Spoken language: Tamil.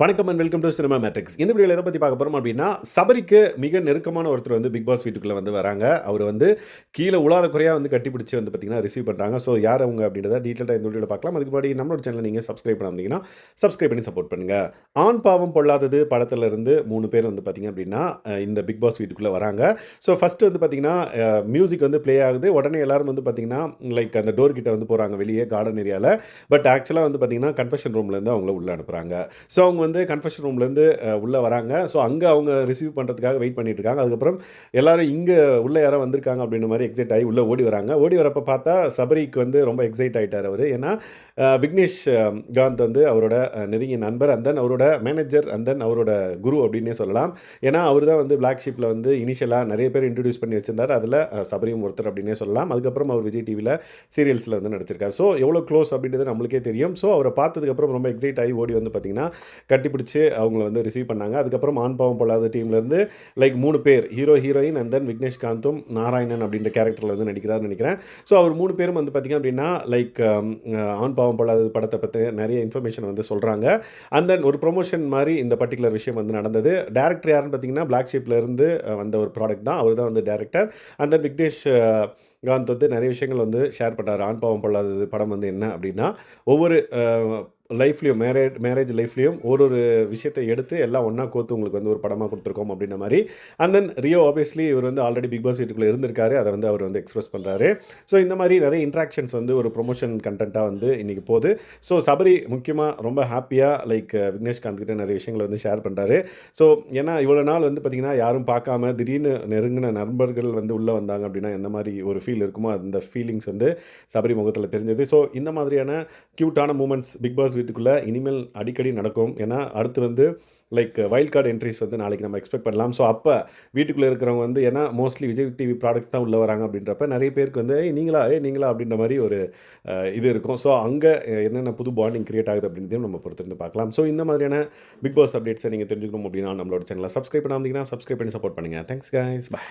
வணக்கம் and welcome to cinema matrix இந்த வீடியோவில் எதை பற்றி பார்க்க போகிறோம் அப்படின்னா சபரிக்கு மிக நெருக்கமான ஒருத்தர் வந்து பிக் பாஸ் வீட்டுக்குள்ளே வந்து வராங்க. அவர் வந்து கீழே உலாத குறையாக வந்து கட்டிப்பிடிச்சி வந்து பார்த்தீங்கன்னா ரிசீவ் பண்ணுறாங்க ஸோ யார் அவங்க அப்படின்றத டீட்டெயிலாக இந்த வீடியோவில் பார்க்கலாம். அதுக்கு முன்னாடி நம்மளோட சேனலில் நீங்கள் சப்ஸ்கிரைப் பண்ணாமீங்கன்னா சப்ஸ்கிரைப் பண்ணி சப்போர்ட் பண்ணுங்கள் ஆண் பாவம் பொல்லாதது படத்தில் இருந்து மூணு பேர் வந்து பார்த்தீங்க அப்படின்னா இந்த பிக் பாஸ் வீட்டுக்குள்ளே வராங்க. ஸோ ஃபஸ்ட்டு வந்து பார்த்தீங்கன்னா மியூசிக் வந்து ப்ளே ஆகுது. உடனே எல்லாரும் வந்து பார்த்தீங்கன்னா லைக் அந்த டோர் கிட்ட வந்து போகிறாங்க வெளியே கார்டன் ஏரியாவில் பட் ஆக்சுவலாக வந்து பார்த்தீங்கன்னா கன்ஃபெஷன் ரூம்லேருந்து அவங்கள உள்ளே அனுப்புகிறாங்க ஸோ அவங்க வந்து கன்ஃபெஷன் ரூம்லேருந்து உள்ளே வராங்க. ஸோ அங்கே அவங்க ரிசீவ் பண்ணுறதுக்காக வெயிட் பண்ணிட்டு இருக்காங்க. அதுக்கப்புறம் எல்லாரும் இங்கே உள்ளே யாரோ வந்திருக்காங்க அப்படின்ற மாதிரி எக்ஸைட் ஆகி உள்ளே ஓடி வராங்க. ஓடி வரப்போ பார்த்தா சபரிக்கு வந்து ரொம்ப எக்ஸைட் ஆகிட்டார் அவர். ஏன்னா விக்னேஷ் காந்த் வந்து அவரோட நெருங்கிய நண்பர் அண்ட் தென் அவரோட மேனேஜர் அண்ட் தென் அவரோட குரு அப்படின்னே சொல்லலாம். ஏன்னா அவர் தான் வந்து பிளாக் ஷீப்பில் வந்து இனிஷியலாக நிறைய பேர் இன்ட்ரடியூஸ் பண்ணி வச்சிருந்தார். அதில் சபரியும் ஒருத்தர் அப்படின்னே சொல்லலாம். அதுக்கப்புறம் அவர் விஜய் டிவியில் சீரியல்ஸில் வந்து நடிச்சிருக்காரு. ஸோ எவ்வளோ க்ளோஸ் அப்படின்றது நம்மளுக்கே தெரியும். ஸோ அவரை பார்த்ததுக்கப்புறம் ரொம்ப எக்ஸைட் ஆகி ஓடி வந்து பார்த்தீங்கன்னா கட்டிப்பிடிச்சு அவங்கள வந்து ரிசீவ் பண்ணாங்க. அதுக்கப்புறம் ஆண் பாவம் பொல்லாத டீம்லேருந்து லைக் மூணு பேர் hero heroine and then Vignesh காந்தும் Narayanan அப்படின்ற கேரக்டரில் வந்து நடிக்கிறாருன்னு நினைக்கிறேன். ஸோ அவர் மூணு பேரும் வந்து பார்த்திங்க அப்படின்னா லைக் um, ஆண் பாவம் பொல்லாத படத்தை பற்றி நிறைய இன்ஃபர்மேஷன் வந்து சொல்கிறாங்க அண்ட் தென் ஒரு ப்ரொமோஷன் மாதிரி இந்த பர்டிகுலர் விஷயம் வந்து நடந்தது. டேரக்டர் யாருன்னு பார்த்தீங்கன்னா பிளாக் ஷீப்லேருந்து வந்த ஒரு ப்ராடக்ட் தான். அவர் தான் வந்து director and then Vignesh Kanth வந்து நிறைய விஷயங்கள் வந்து ஷேர் பண்ணார் ஆண் பாவம் பொல்லாதது படம் வந்து என்ன அப்படின்னா ஒவ்வொரு லைஃப்லேயும் மேரேஜ் மேரேஜ் லைஃப்லேயும் ஒரு ஒரு விஷயத்தை எடுத்து எல்லாம் ஒன்றா கோத்து உங்களுக்கு வந்து ஒரு படமாக கொடுத்துருக்கோம் அப்படின்ற மாதிரி. அண்ட் தென் ரியோ ஆப்வியஸ்லி இவர் வந்து ஆல்ரெடி பிக் பாஸ் வீட்டுக்குள்ளே இருந்திருக்காரு. அதை வந்து அவர் வந்து எக்ஸ்பிரஸ் பண்ணுறாரு ஸோ இந்த மாதிரி நிறைய இன்ட்ராக்ஷன்ஸ் வந்து ஒரு ப்ரொமோஷன் கண்டென்ட்டாக வந்து இன்றைக்கி போகுது. ஸோ சபரி முக்கியமாக ரொம்ப ஹாப்பியாக லைக் விக்னேஷ்காந்த் கிட்ட நிறைய விஷயங்களை வந்து ஷேர் பண்ணுறாரு ஸோ ஏன்னா இவ்வளோ நாள் வந்து பார்த்திங்கன்னா யாரும் பார்க்காம திடீர்னு நெருங்கின நண்பர்கள் வந்து உள்ளே வந்தாங்க அப்படின்னா எந்த மாதிரி ஒரு ஃபீல் இருக்குமோ அந்த ஃபீலிங்ஸ் வந்து சபரி முகத்தில் தெரிஞ்சது. ஸோ இந்த மாதிரியான க்யூட்டான மூமெண்ட்ஸ் பிக் பாஸ் வீட்டுக்குள்ளே இனிமேல் அடிக்கடி நடக்கும். ஏன்னா அடுத்து வந்து லைக் வைல்ட் கார்டு என்ட்ரிஸ் வந்து நாளைக்கு நம்ம எக்ஸ்பெக்ட் பண்ணலாம். ஸோ அப்போ வீட்டுக்குள்ளே இருக்கிறவங்க வந்து ஏன்னா மோஸ்ட்லி விஜய் டிவி ப்ராடக்ட்ஸ் தான் உள்ளே வராங்க அப்படின்றப்ப நிறைய பேருக்கு வந்து நீங்களா? ஏ நீங்களா? அப்படின்ற மாதிரி ஒரு இது இருக்கும். ஸோ அங்கே என்னென்ன புது பாண்டிங் கிரியேட் ஆகுது அப்படின்றதையும் நம்ம பொறுத்திருந்து பார்க்கலாம். ஸோ இந்த மாதிரியான பிக் பாஸ் அப்டேட்ஸை நீங்கள் தெரிஞ்சுக்கணும் அப்படின்னா நம்மளோட சேனலை சப்ஸ்கிரைப் பண்ணாமல் சப்ஸ்கிரைப் பண்ணி சப்போர்ட் பண்ணுங்கள் தேங்க்ஸ் கைஸ் பாய்